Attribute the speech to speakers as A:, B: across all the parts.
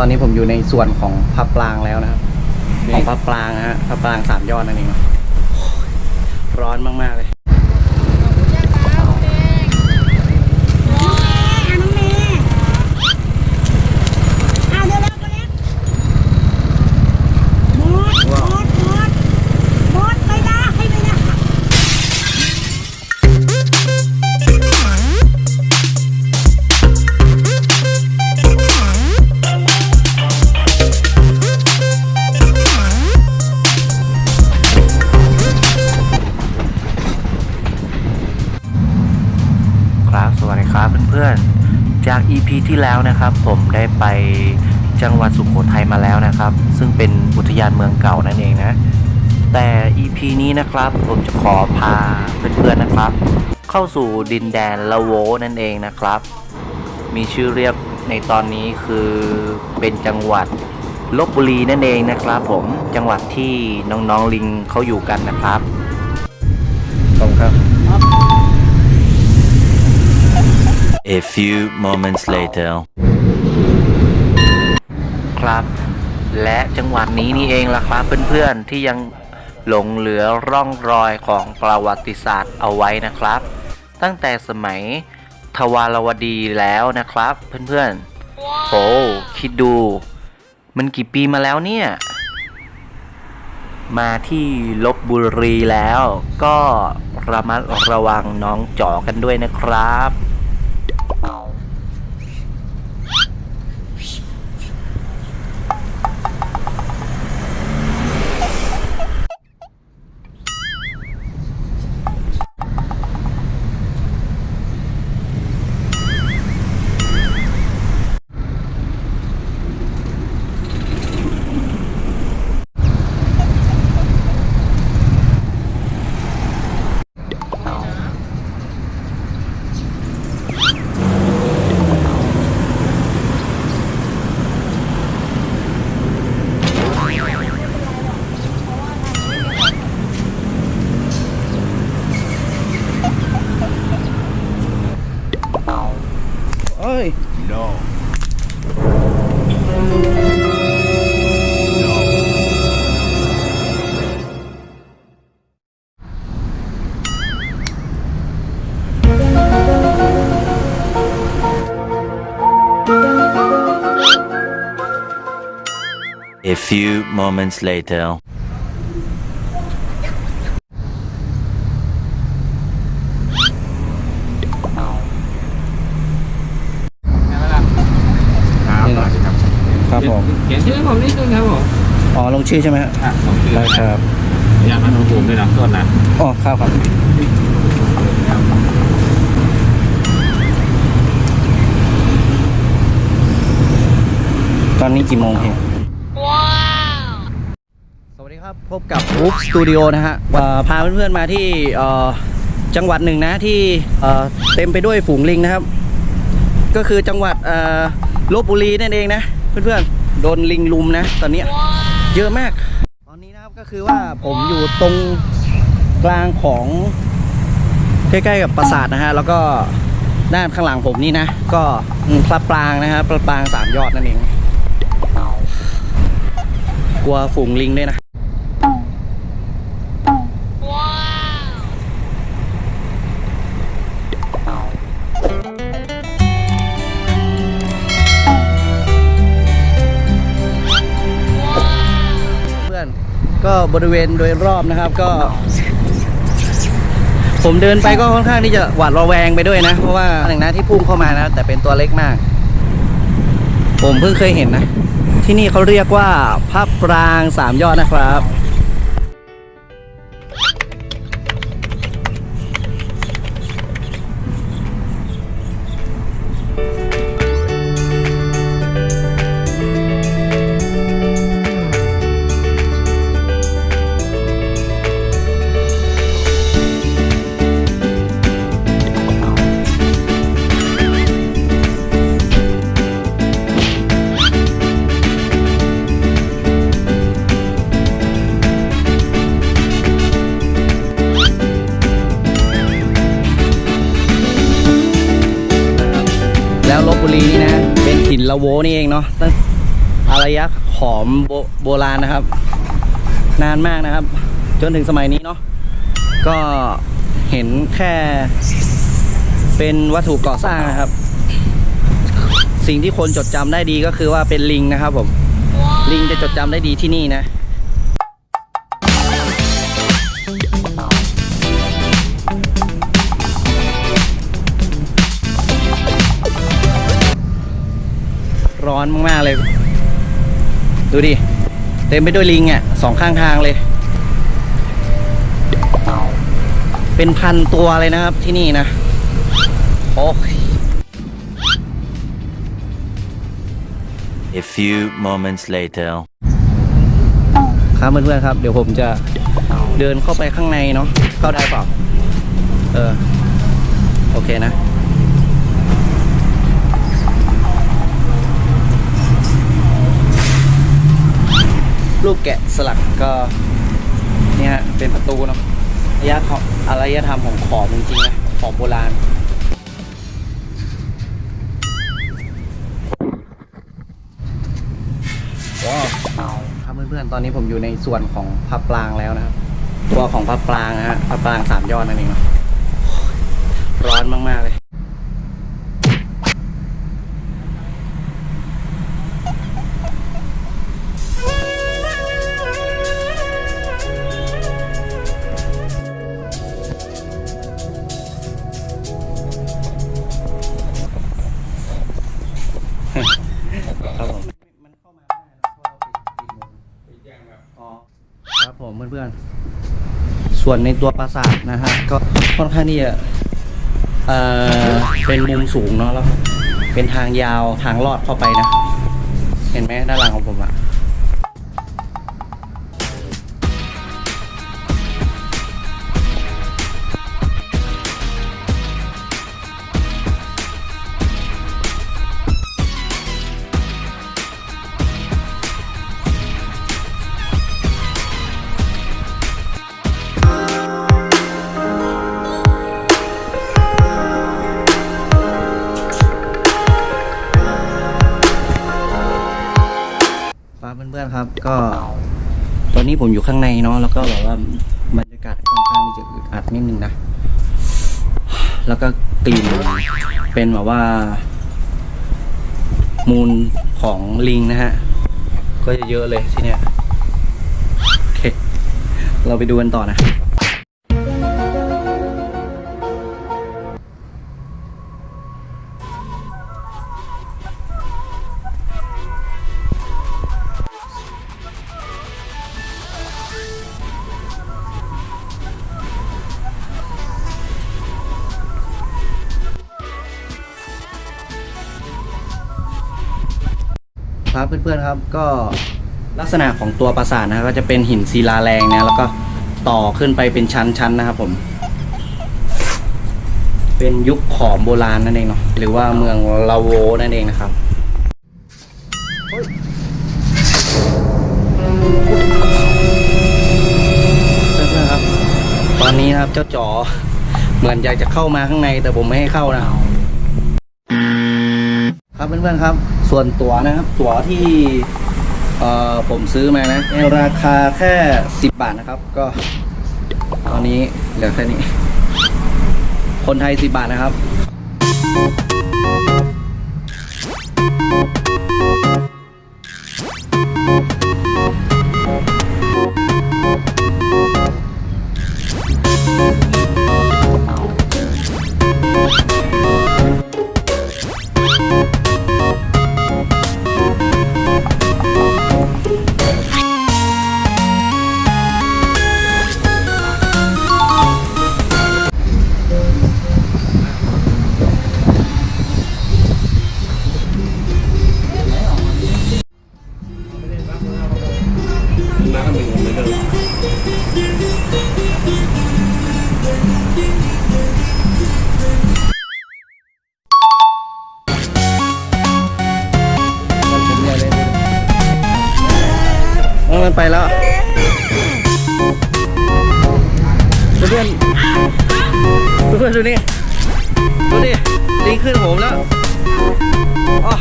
A: ตอนนี้ผมอยู่ในส่วนของพระปรางแล้วนะครับ ของพระปรางนะฮะพระปรางสามยอดนั่นเองเนาะโอ้ยร้อนมากๆเลย
B: พื่อนๆ จาก EP ที่แล้วนะครับ ผมได้ไปจังหวัดสุโขทัยมาแล้วนะครับ ซึ่งเป็นอุทยานเมืองเก่านั่นเองนะ แต่ EP นี้นะครับผมจะขอพาเพื่อนๆนะครับ เข้าสู่ดินแดนละโวนั่นเองนะครับ มีชื่อเรียกในตอนนี้คือเป็นจังหวัดลบบุรีนั่นเองนะครับผมจังหวัดที่น้องๆลิงเขาอยู่กันนะครับ
A: ตรงครับ
C: A few moments later.
B: ครับ และจังหวัดนี้นี่เองล่ะครับเพื่อนๆที่ยังหลงเหลือร่องรอยของประวัติศาสตร์เอาไว้นะครับ ตั้งแต่สมัยทวารวดีแล้วนะครับ เพื่อนๆโอ้คิดดู มันกี่ปีมาแล้วเนี่ย มาที่ลบบุรีแล้ว ก็ระมัดระวังน้องจ๋อกันด้วยนะครับ
C: A few moments later.
A: ครับผม
D: เขียนชื่อผมนิดนึงครับผม
A: อ๋อลงชื่อใช่ไหมฮะ
D: อะผมชื่อ
A: ได้ครับ
D: ยามันอุณหภูมิด้วยนะต้นนะ
A: อ๋อครับครับตอนนี้กี่โมงพี่สวัสดี ครับพบกับ w o o p Studio นะฮะพาเพื่อนๆมาที่จังหวัดหนึ่งนะที่เต็มไปด้วยฝูงลิงนะครับ ก็คือจังหวัดลบบุรีนั่นเองนะเพื่อนๆโดนลิงลุมนะ ตอนนี้เยอะมาก ตอนนี้นะครับก็คือว่าผมอยู่ตรงกลางของใกล้ๆกับปราสาทนะฮะแล้วก็ด้านข้างหลังผมนี่นะ ก็อืมพระปรางนะฮะพระปรางสามยอดนั่นเองกลัวฝูงลิงด้วยนะ ก็บริเวณโดยรอบนะครับก็ ผมเดินไปก็ค่อนข้างที่จะหวาดระแวงไปด้วยนะ เพราะว่าหนึ่งนะที่พุ่งเข้ามานะ แต่เป็นตัวเล็กมาก ผมเพิ่งเคยเห็นนะ ที่นี่เขาเรียกว่าพระปรางสามยอดนะครับ บุรีนี่นะ เป็นถิ่นละโวนี่เองเนาะตั้งารยะขอมโบโบราณนะครับ นานมากนะครับ จนถึงสมัยนี้เนาะก็เห็นแค่เป็นวัตถุก่อสร้างนะครับ สิ่งที่คนจดจำได้ดีก็คือว่าเป็นลิงนะครับผม ลิงจะจดจำได้ดีที่นี่นะ ร้อนมากๆเลย ดูดิ เต็มไปด้วยลิงอะสองข้างทางเลย เป็นพันตัวเลยนะครับที่นี่นะ โอ้ย
C: A few moments later.
A: ครับเพื่อนๆครับ เดี๋ยวผมจะเดินเข้าไปข้างในเนาะเข้าได้เปล่า เออ โอเคนะ รูปแกะสลักก็เนี่ยเป็นประตูเนาะอารยะของอารยธรรมของขอมจริงๆนะของโบราณว้าวครับเพื่อนๆ ตอนนี้ผมอยู่ในส่วนของพระปรางแล้วนะครับ ตัวของพระปรางนะฮะพระปรางสามยอดนั่นเองเนาะร้อนมากๆเลย ส่วนในตัวปราสาทนะฮะก็ค่อนข้างที่จะเอ่อเป็นมุมสูงเนาะแล้วเป็นทางยาวทางลอดเข้าไปนะ เห็นไหมด้านหลังของผมอะ ครับเพื่อนๆครับ ก็ ตอนนี้ผมอยู่ข้างในเนาะแล้วก็แบบว่าบรรยากาศค่อนข้างที่จะอึดอัดนิดนึงนะแล้วก็กลิ่นเป็นแบบว่า มูลของลิงนะฮะ ก็จะเยอะเลยที่เนี้ยโอเค เราไปดูกันต่อนะ เพื่อนๆครับ ก็ลักษณะของตัวปราสาทนะก็จะเป็นหินศิลาแรงนะแล้วก็ต่อขึ้นไปเป็นชั้นๆนะครับผม เป็นยุคขอมโบราณนั่นเองเนาะหรือว่าเมืองลาโวนั่นเองนะครับเพื่อนๆครับ ตอนนี้นะครับเจ้าจ๋อเหมือนอยากจะเข้ามาข้างในแต่ผมไม่ให้เข้านะ ครับเพื่อนๆครับ ส่วนตั๋วนะครับ ตั๋วที่เออผมซื้อมานะในราคาแค่ 10 บาทนะครับก็ตอนนี้เหลือแค่นี้ คนไทย 10 บาทนะครับ ไปแล้วเพื่อนเพื่อนดูนี่ดูดิลิงขึ้นผมแล้วอ๋อ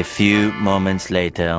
C: A few moments later.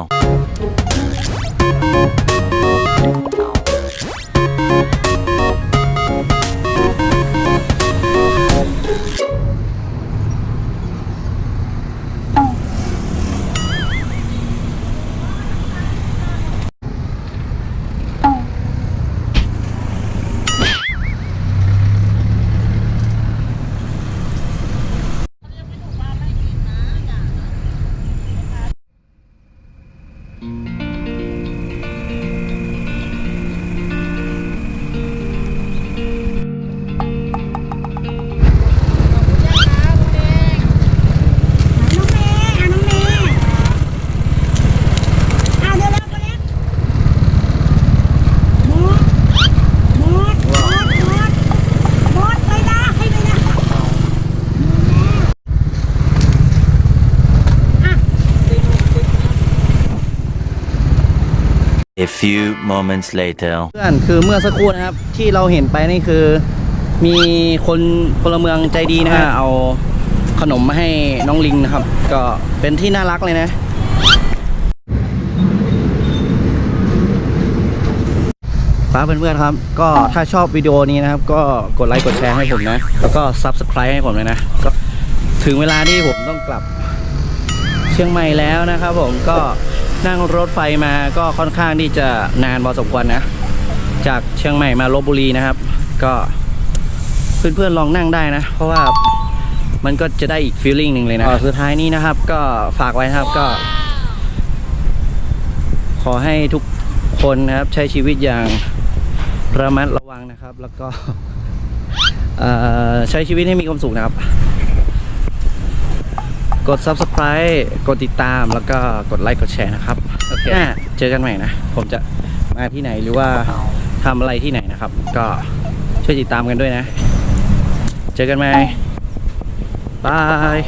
C: A few moments later.
A: เพื่อนคือเมื่อสักครู่นะครับที่เราเห็นไปนี่คือ มีคนพลเมืองใจดีนะฮะเอาขนมมาให้น้องลิงนะครับ ก็เป็นที่น่ารักเลยนะ ครับเพื่อนๆครับ ก็ถ้าชอบวิดีโอนี้นะครับ ก็กดไลค์กดแชร์ให้ผมนะ แล้วก็ Subscribe ให้ผมเลยนะ ก็ถึงเวลาที่ผมต้องกลับ เชียงใหม่แล้วนะครับผมก็ นั่งรถไฟมาก็ค่อนข้างที่จะนานพอสมควรนะ จากเชียงใหม่มาลบบุรีนะครับ ก็เพื่อนๆลองนั่งได้นะ เพราะว่ามันก็จะได้อีกฟีลลิ่งหนึ่งเลยนะสุดท้ายนี้นะครับ ก็ฝากไว้นะครับก็ ขอให้ทุกคนนะครับ ใช้ชีวิตอย่างระมัดระวังนะครับ แล้วก็เอ่อใช้ชีวิตให้มีความสุขนะครับ กด subscribe กดติดตามแล้วก็กดไลค์กดแชร์นะครับโอเคเจอกันใหม่นะ ผมจะมาที่ไหนหรือว่าทำอะไรที่ไหนนะครับ ก็ช่วยติดตามกันด้วยนะ เจอกันใหม่บาย